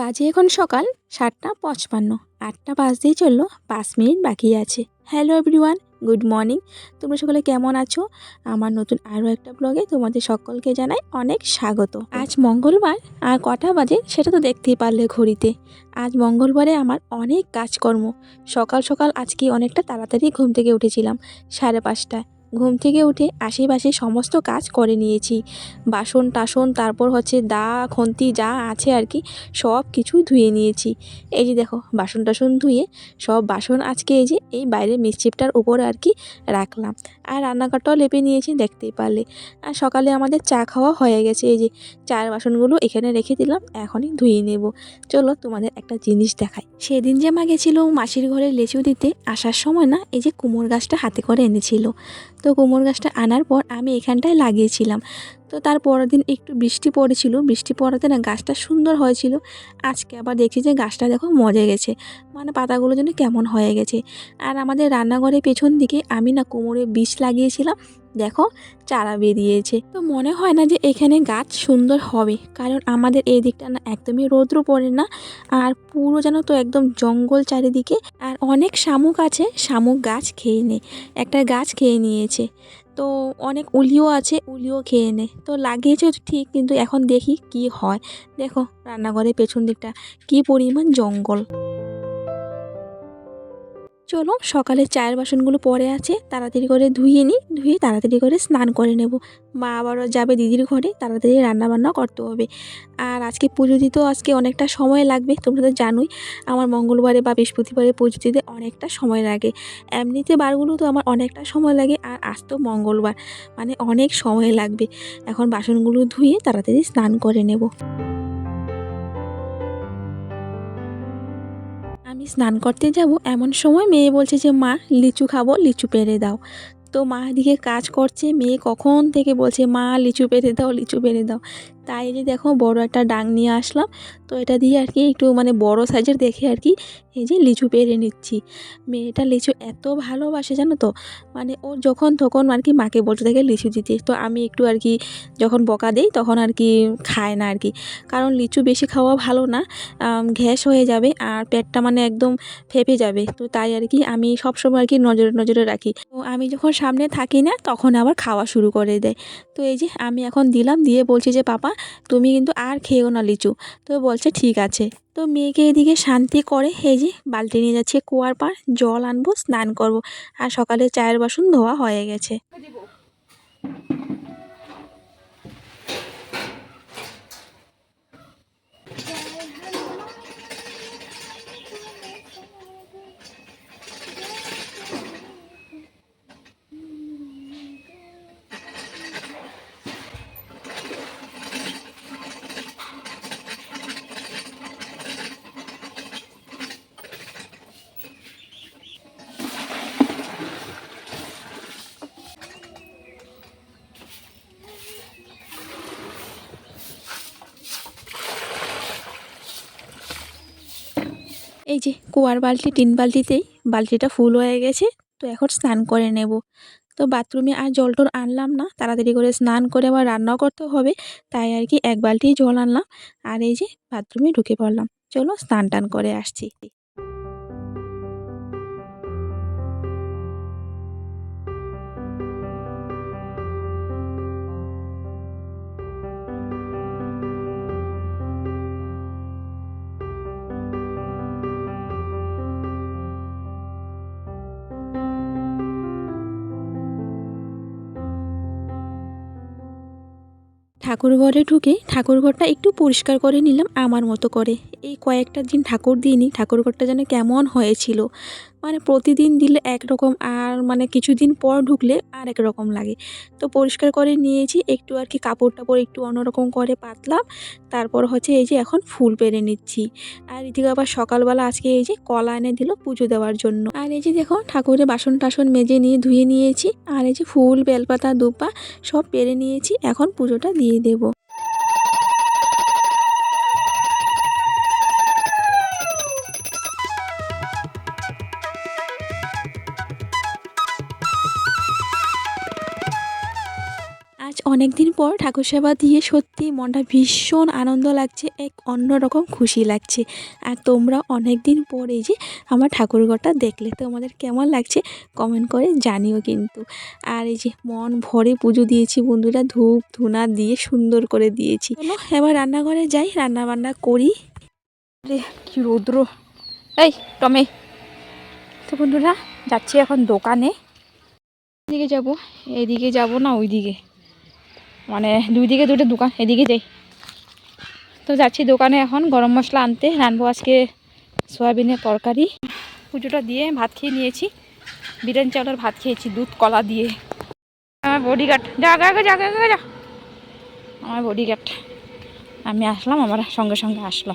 বাজে এখন সকাল, সাতটা পঁচপান্ন। আটটা বাজতেই চলল, পাঁচ মিনিট বাকি আছে। হ্যালো এভরিওয়ান গুড মর্নিং তোমরা সকলে কেমন আছো? আমার নতুন আরও একটা ব্লগে তোমাদের সকলকে জানাই অনেক স্বাগত। আজ মঙ্গলবার, আর কটা বাজে সেটা তো দেখতেই পারলে ঘড়িতে। আজ মঙ্গলবারে আমার অনেক কাজকর্ম। সকাল সকাল আজকে অনেকটা তাড়াতাড়ি ঘুম থেকে উঠেছিলাম, সাড়ে পাঁচটায়। ঘুম থেকে উঠে আশেপাশে সমস্ত কাজ করে নিয়েছি। বাসন টাসন, তারপর হচ্ছে দা, খন্তি যা আছে আর কি, সব কিছু ধুয়ে নিয়েছি। এই যে দেখো, বাসন টাসন ধুয়ে সব বাসন আজকে এই যে এই বাইরের মিসচিপটার উপরে আর কি রাখলাম। আর রান্নাঘরটাও লেপে নিয়েছি, দেখতেই পারলে। আর সকালে আমাদের চা খাওয়া হয়ে গেছে, এই যে চায়ের বাসনগুলো এখানে রেখে দিলাম, এখনই ধুয়ে নেব। চলো তোমাদের একটা জিনিস দেখাই। সেদিন যে মা গেছিল মাসির ঘরে লেচু দিতে, আসার সময় না, এই যে কুমোর গাছটা হাতে করে এনেছিল। তো কুমোর গাছটা আনার পর আমি এখানটায় লাগিয়েছিলাম। তো তার পরের দিন একটু বৃষ্টি পড়েছিল। বৃষ্টি পড়াতে না গাছটা সুন্দর হয়েছিল। আজকে আবার দেখছি যে গাছটা দেখো মজে গেছে। মানে পাতাগুলো যেন কেমন হয়ে গেছে। আর আমাদের রান্নাঘরের পেছন দিকে আমি না কোমরে বিষ লাগিয়েছিলাম। দেখো চারা বেরিয়েছে। তো মনে হয় না যে এখানে গাছ সুন্দর হবে। কারণ আমাদের এই দিকটা না একদমই রৌদ্র পড়ে না। আর পুরো যেন তো একদম জঙ্গল চারিদিকে। আর অনেক শামুক আছে। শামুক গাছ খেয়ে নেয় একটা গাছ খেয়ে নিয়েছে। তো অনেক উলিও আছে, উলিও খেয়ে নে। তো লাগিয়েছে ঠিক, কিন্তু এখন দেখি কি হয়। দেখো, রান্নাঘরের পেছন দিকটা কি পরিমাণ জঙ্গল। চলো সকালে চায়ের বাসনগুলো পরে আছে, তাড়াতাড়ি করে ধুয়ে নিই, ধুয়ে তাড়াতাড়ি করে স্নান করে নেব। মা আবারও যাবে দিদির ঘরে, তাড়াতাড়ি রান্নাবান্না করতে হবে। আর আজকে পুজো দিতেও আজকে অনেকটা সময় লাগবে, তোমরা তো জানোই, আমার মঙ্গলবারে বা বৃহস্পতিবারে পুজো দিতে অনেকটা সময় লাগে। এমনিতে বারগুলো তো আমার অনেকটা সময় লাগে, আর আজ তো মঙ্গলবার মানে অনেক সময় লাগবে। এখন বাসনগুলো ধুয়ে তাড়াতাড়ি স্নান করে নেব। স্নান করতে যাব, এমন সময় মেয়ে বলছে যে, মা, লিচু খাব, লিচু পেরে দাও। তো মা এদিকে কাজ করছে, মেয়ে কখন থেকে বলছে, মা, লিচু পেরে দাও, লিচু পেরে দাও। তাই যে দেখো বড় একটা ডাং নিয়ে আসলাম। তো এটা দিয়ে আর কি একটু মানে বড় সাইজের দেখে আর কি এই যে লিচু পেরে নিচ্ছি। মেয়েটা লিচু এত ভালোবাসে জানো তো? মানে ও যখন তখন আর কি মাকে বলতে থাকে লিচু দিতে। তো আমি একটু আর কি যখন বকা দেই তখন আর কি খায় না আর কি। কারণ লিচু বেশি খাওয়া ভালো না ঘ্যাস হয়ে যাবে আর পেটটা মানে একদম ফেপে যাবে। তো তাই আর কি আমি সবসময় আর কি নজরে নজরে রাখি। তো আমি যখন সামনে থাকি না তখন আবার খাওয়া শুরু করে দেয়। তো এই যে আমি এখন দিলাম, দিয়ে বলছি যে, পাপা তুমি কিন্তু আর খেয়েও না, লিচু। তো বলছে, ঠিক আছে। তো মেয়েকে এদিকে শান্তি করে, এই যে বালতি নিয়ে যাচ্ছে কুয়ার পার জল আনব, স্নান করব। আর সকালে চায়ের বাসন ধোয়া হয়ে গেছে। এই যে কুয়ার বালতি, টিন বালতিতেই বালতিটা ফুল হয়ে গেছে, তো এখন স্নান করে নেব। তো বাথরুমে আর জল টল আনলাম না, তাড়াতাড়ি করে স্নান করে আবার রান্নাও করতে হবে, তাই আর কি এক বালতি জল আনলাম, আর এই যে বাথরুমে ঢুকে পড়লাম। চলো স্নান টান করে আসছি। ঠাকুরঘরে ঢুকে ঠাকুরঘরটা একটু পরিষ্কার করে নিলাম আমার মতো করে। এই কয়েকটা দিন ঠাকুর দিইনি ঠাকুরঘরটা যেন কেমন হয়েছিল। মানে প্রতিদিন দিলে একরকম আর মানে কিছুদিন পর ঢুকলে আর এক রকম লাগে। তো পরিষ্কার করে নিয়েছি, একটু আর কি কাপড় টাপড় একটু অন্যরকম করে পাতলাম। তারপর হচ্ছে এই যে এখন ফুল পেরে নিচ্ছি। আর এদিকে আবার সকালবেলা আজকে এই যে কলা এনে দিল পুজো দেওয়ার জন্য। আর এই যে দেখো ঠাকুরের বাসন টাসন মেজে নিয়ে ধুয়ে নিয়েছি। আর এই যে ফুল, বেলপাতা, দুপা সব পেরে নিয়েছি। এখন পুজোটা দিয়ে দেবো। আজ অনেক দিন পর ঠাকুর সেবা দিয়ে সত্যি মনটা ভীষণ আনন্দ লাগছে, এক অন্যরকম খুশি লাগছে। আর তোমরা অনেক দিন পর এই যে আমার ঠাকুরঘরটা দেখলে, তোমাদের কেমন লাগছে কমেন্ট করে জানিও কিন্তু। আর এই যে মন ভরে পুজো দিয়েছি বন্ধুরা, ধূপ ধুনা দিয়ে সুন্দর করে দিয়েছি। এবার রান্নাঘরে যাই রান্না বান্না করি কি রৌদ্র। এই, টমে। তো বন্ধুরা, যাচ্ছি এখন দোকানে। এদিকে যাব এদিকে যাব না, ওইদিকে। মানে দুই দিকে দুটো দোকান, এদিকে যাই। তো যাচ্ছি দোকানে এখন, গরম মশলা আনতে। রানবো আজকে সয়াবিনের তরকারি। পুজোটা দিয়ে ভাত খেয়ে নিয়েছি। বিরিয়ানি চাউলের ভাত খেয়েছি, দুধ, কলা দিয়ে। আমার বডিগার্ড যা আগে যা আগে যা আমার বডিগার্ড আমি আসলাম, আমার সঙ্গে সঙ্গে আসলো।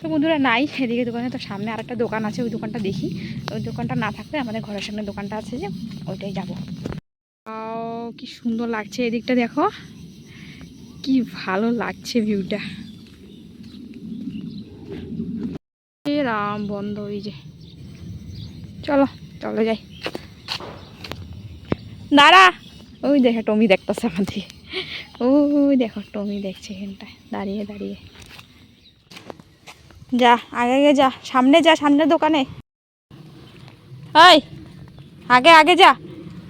তো বন্ধুরা, নাই। এদিকে দোকানে তো সামনে আরেকটা দোকান আছে, ওই দোকানটা দেখি। ওই দোকানটা না থাকলে আমাদের ঘরের সামনে দোকানটা আছে যে, ওইটাই যাব। কি সুন্দর লাগছে এদিকটা দেখো। কি ভালো লাগছে ভিউটা রাম বন্ধ ওই যে। চলো, চলে যাই। দাঁড়া। ওই দেখো, টমি দেখতেছে আমাদের। ওই দেখো, টমি দেখছে এখানটায়। দাঁড়িয়ে দাঁড়িয়ে। যা, আগে আগে যা। সামনে যা, সামনের দোকানে। ওই আগে আগে যা।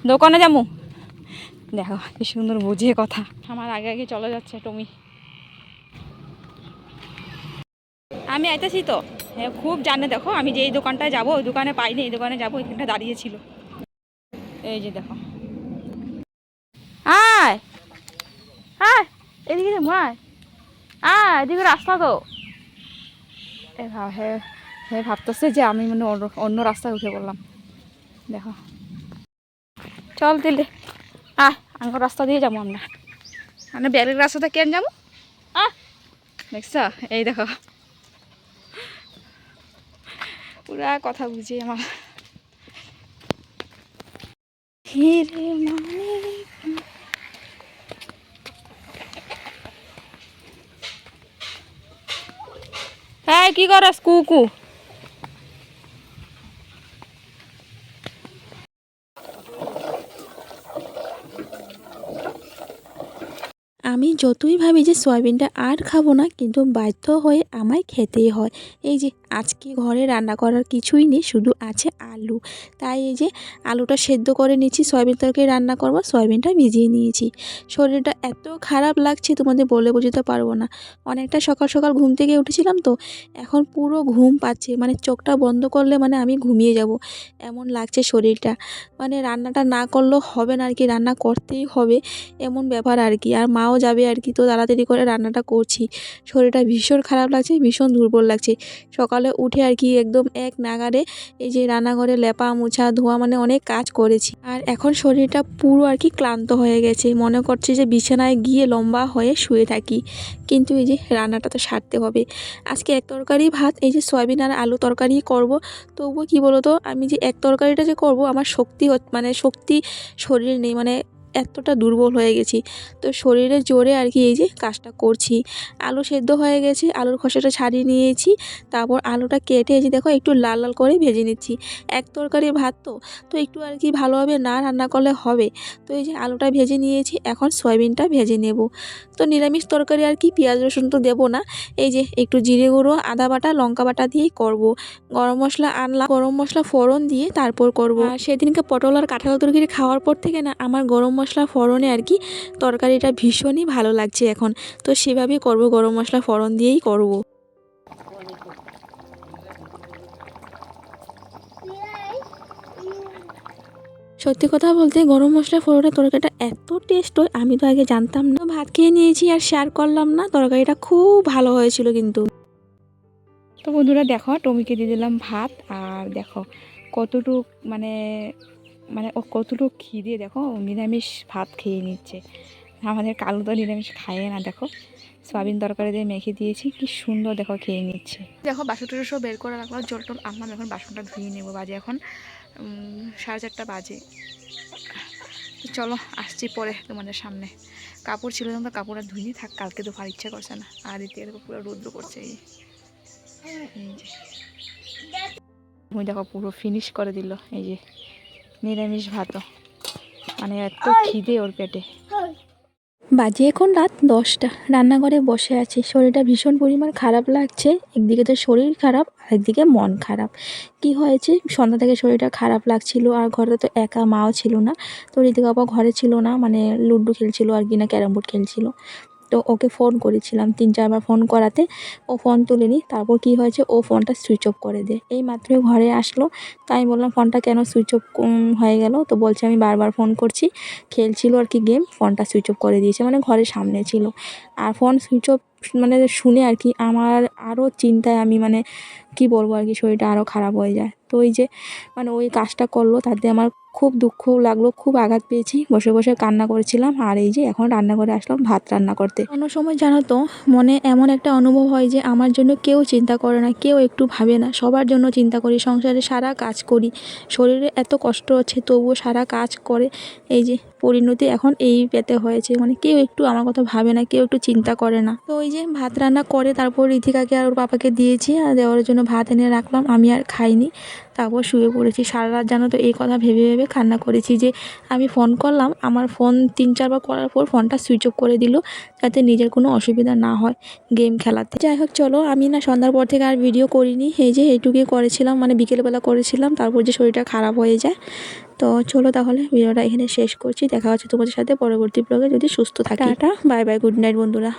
দোকানে যামু দেখো, কি সুন্দর বুঝিয়ে কথা। আমার আগে আগে চলে যাচ্ছে টমি। আমি আইতেছি তো। হ্যাঁ খুব জানে দেখো, আমি যে এই দোকানটায় যাব, ওই দোকানে পাইনি, এই দোকানে যাব এখানটা দাঁড়িয়েছিল এই যে দেখো। আয়! আয়! এদিকে যাব আয়, এদিকে রাস্তা তো। এ ভাব ভাবতেছে যে আমি মানে অন্য অন্য রাস্তায় উঠে পড়লাম। দেখো। চল দিলে আহ আঙ্গুর রাস্তা দিয়ে যাব আমরা। মানে ব্যারের রাস্তাতে কেন যাব? আহ! দেখছ? এই দেখো। পুরা কথা বুঝি আমার হিরে মানে হ্যাঁ কি করস কুকু? আমি যতই ভাবি যে সয়াবিনটা আর খাব না, কিন্তু বাধ্য হয়ে আমায় খেতেই হয়। এই যে, আজকে ঘরে রান্না করার কিছুই নেই, শুধু আছে আলু। তাই এই যে, আলুটা সেদ্ধ করে নিচ্ছি, সয়াবিন তরকারি রান্না করব, সয়াবিনটা ভিজিয়ে নিয়েছি। শরীরটা এত খারাপ লাগছে, তোমাদের বলে বোঝাতে পারব না। অনেকটা সকাল সকাল ঘুম থেকে উঠেছিলাম তো, এখন পুরো ঘুম পাচ্ছে মানে চোখটা বন্ধ করলে মানে আমি ঘুমিয়ে যাব। এমন লাগছে শরীরটা। মানে রান্নাটা না করলেও হবে না আর কি, রান্না করতেই হবে, এমন ব্যাপার আর কি। আর মাও যাবে আর কি তো তাড়াতাড়ি করে রান্নাটা করছি। শরীরটা ভীষণ খারাপ লাগছে, ভীষণ দুর্বল লাগছে। সকালে উঠে আর কি একদম এক নাগারে এই যে রান্নাঘরে লেপা মোছা ধোয়া মানে অনেক কাজ করেছি। আর এখন শরীরটা পুরো আর কি ক্লান্ত হয়ে গেছে। মনে করছে যে বিছানায় গিয়ে লম্বা হয়ে শুয়ে থাকি। কিন্তু এই যে রান্নাটা তো সারতে হবে। আজকে এক তরকারি ভাত, এই যে সয়াবিন আর আলু তরকারি করব। তবুও কি বলতো, আমি যে এক তরকারিটা যে করব, আমার শক্তি মানে শক্তি শরীর নেই। মানে এতটা দুর্বল হয়ে গেছি। তো শরীরে জোরে আর কি এই যে কাজটা করছি। আলু সেদ্ধ হয়ে গেছে, আলুর খোসাটা ছাড়িয়ে নিয়েছি। তারপর আলুটা কেটে এই যে দেখো একটু লাল লাল করে ভেজে নিচ্ছি। এক তরকারি ভাত তো তো একটু আর কি ভালোভাবে না রান্না করলে হবে। তো এই যে আলুটা ভেজে নিয়েছি, এখন সয়াবিনটা ভেজে নেব। তো নিরামিষ তরকারি আর কি পেঁয়াজ রসুন তো দেবো না। এই যে একটু জিরে গুঁড়ো, আদা বাটা, লঙ্কা বাটা দিয়েই করব। গরম মশলা আনলাম গরম মশলা ফোড়ন দিয়ে তারপর করব। আর সেদিনকে পটল আর কাঁঠাল তরকারি খাওয়ার পর থেকে না আমার গরম ফোড়নে আর কি তরকারিটা ভীষণই ভালো লাগছে এখন। তো সেভাবেই করব, গরম মশলা ফোড়ন দিয়েই করব। সত্যি কথা বলতে গরম মশলা ফোড়নের তরকারিটা এত টেস্ট হয়, আমি তো আগে জানতাম না। ভাত খেয়ে নিয়েছি আর শেয়ার করলাম না, তরকারিটা খুব ভালো হয়েছিল কিন্তু। তো বন্ধুরা দেখো, টমিকে দিয়ে দিলাম ভাত, আর দেখো কতটুক মানে মানে ও কতটুক খিদে দেখো নিরামিষ ভাত খেয়ে নিচ্ছে। আমাদের কালো তো নিরামিষ খায় না, দেখো। সয়াবিন তরকারি দিয়ে মেখে দিয়েছি, কি সুন্দর দেখো খেয়ে নিচ্ছে। দেখো, বাসন টাসন সব বের করে রাখলাম, জল টল আনলাম, এখন বাসনটা ধুয়ে নেব, বাজে এখন সাড়ে চারটা বাজে। চলো, আসছি পরে তোমাদের সামনে। কাপড় ছিল যখন তো কাপড় আর ধুইনি, থাক, কালকে তো ভার ইচ্ছা করছে না। আর দেখো পুরো রৌদ্র করছে এই দেখো, পুরো ফিনিশ করে দিল, এই যে। নিরামিষ ভাতও। মানে এত খিদে ওর পেটে। বাজে এখন রাত দশটা। রান্নাঘরে বসে আছি। শরীরটা ভীষণ পরিমাণ খারাপ লাগছে। একদিকে তো শরীর খারাপ আরেকদিকে মন খারাপ। কি হয়েছে? সন্ধ্যা থেকে শরীরটা খারাপ লাগছিল আর ঘরে তো একা মাও ছিল না। তো ঋতিকা বাবা ঘরে ছিল না মানে লুডো খেলছিল আর কি না ক্যারাম বোর্ড খেলছিল। তো ওকে ফোন করেছিলাম, তিন চারবার ফোন করাতে। ও ফোন তুলেনি, তারপর কি হয়েছে? ও ফোনটা সুইচ অফ করে দেয় এই মাত্রই ঘরে আসলো, তাই বললাম ফোনটা কেন সুইচ অফ হয়ে গেল? তো বলছে আমি বারবার ফোন করছি, খেলছিল আর কি গেম ফোনটা সুইচ অফ করে দিয়েছে মানে ঘরের সামনে ছিল। আর ফোন সুইচ অফ মানে শুনে আর কি আমার আরও চিন্তায় আমি মানে কি বলব আর কি, শরীরটা আরও খারাপ হয়ে যায়। তো ওই যে মানে ওই কাজটা করল, তাতে আমার খুব দুঃখ লাগল, খুব আঘাত পেয়েছি। বসে বসে কান্না করেছিলাম আর এই যে এখন রান্নাঘরে আসলাম, ভাত রান্না করতে। কোনো সময় জানো তো, মনে এমন একটা অনুভব হয় যে আমার জন্য কেউ চিন্তা করে না, কেউ একটু ভাবে না। সবার জন্য চিন্তা করি, সংসারে সারা কাজ করি। শরীরে এত কষ্ট হচ্ছে তবুও সারা কাজ করে। এই যে পরিণতি এখন এই পেতে হয়েছে মানে কেউ একটু আমার কথা ভাবে না, কেউ একটু চিন্তা করে না। তো ওই যে ভাত রান্না করে, তারপর ঋতিকাকে আর ওর পাপাকে দিয়েছি, আর দেওয়ার জন্য ভাত এনে রাখলাম, আমি আর খাইনি। তারপর শুয়ে পড়েছি। সারা রাত জানো তো এই কথা ভেবে ভেবে কান্না করেছি যে আমি ফোন করলাম, আমার ফোন তিন চারবার করার পর ফোনটা সুইচ অফ করে দিল যাতে নিজের কোনো অসুবিধা না হয় গেম খেলাতে। যাই হোক, চলো, আমি না সন্ধ্যার পর থেকে আর ভিডিও করিনি। এই যে এইটুকুই করেছিলাম মানে বিকেলবেলা করেছিলাম, তারপর যে শরীরটা খারাপ হয়ে যায়। তো চলো তাহলে, ভিডিওটা এখানে শেষ করছি। দেখা হচ্ছে তোমাদের সাথে পরবর্তী ব্লগে যদি সুস্থ থাকে, tata bye bye good night বন্ধুরা।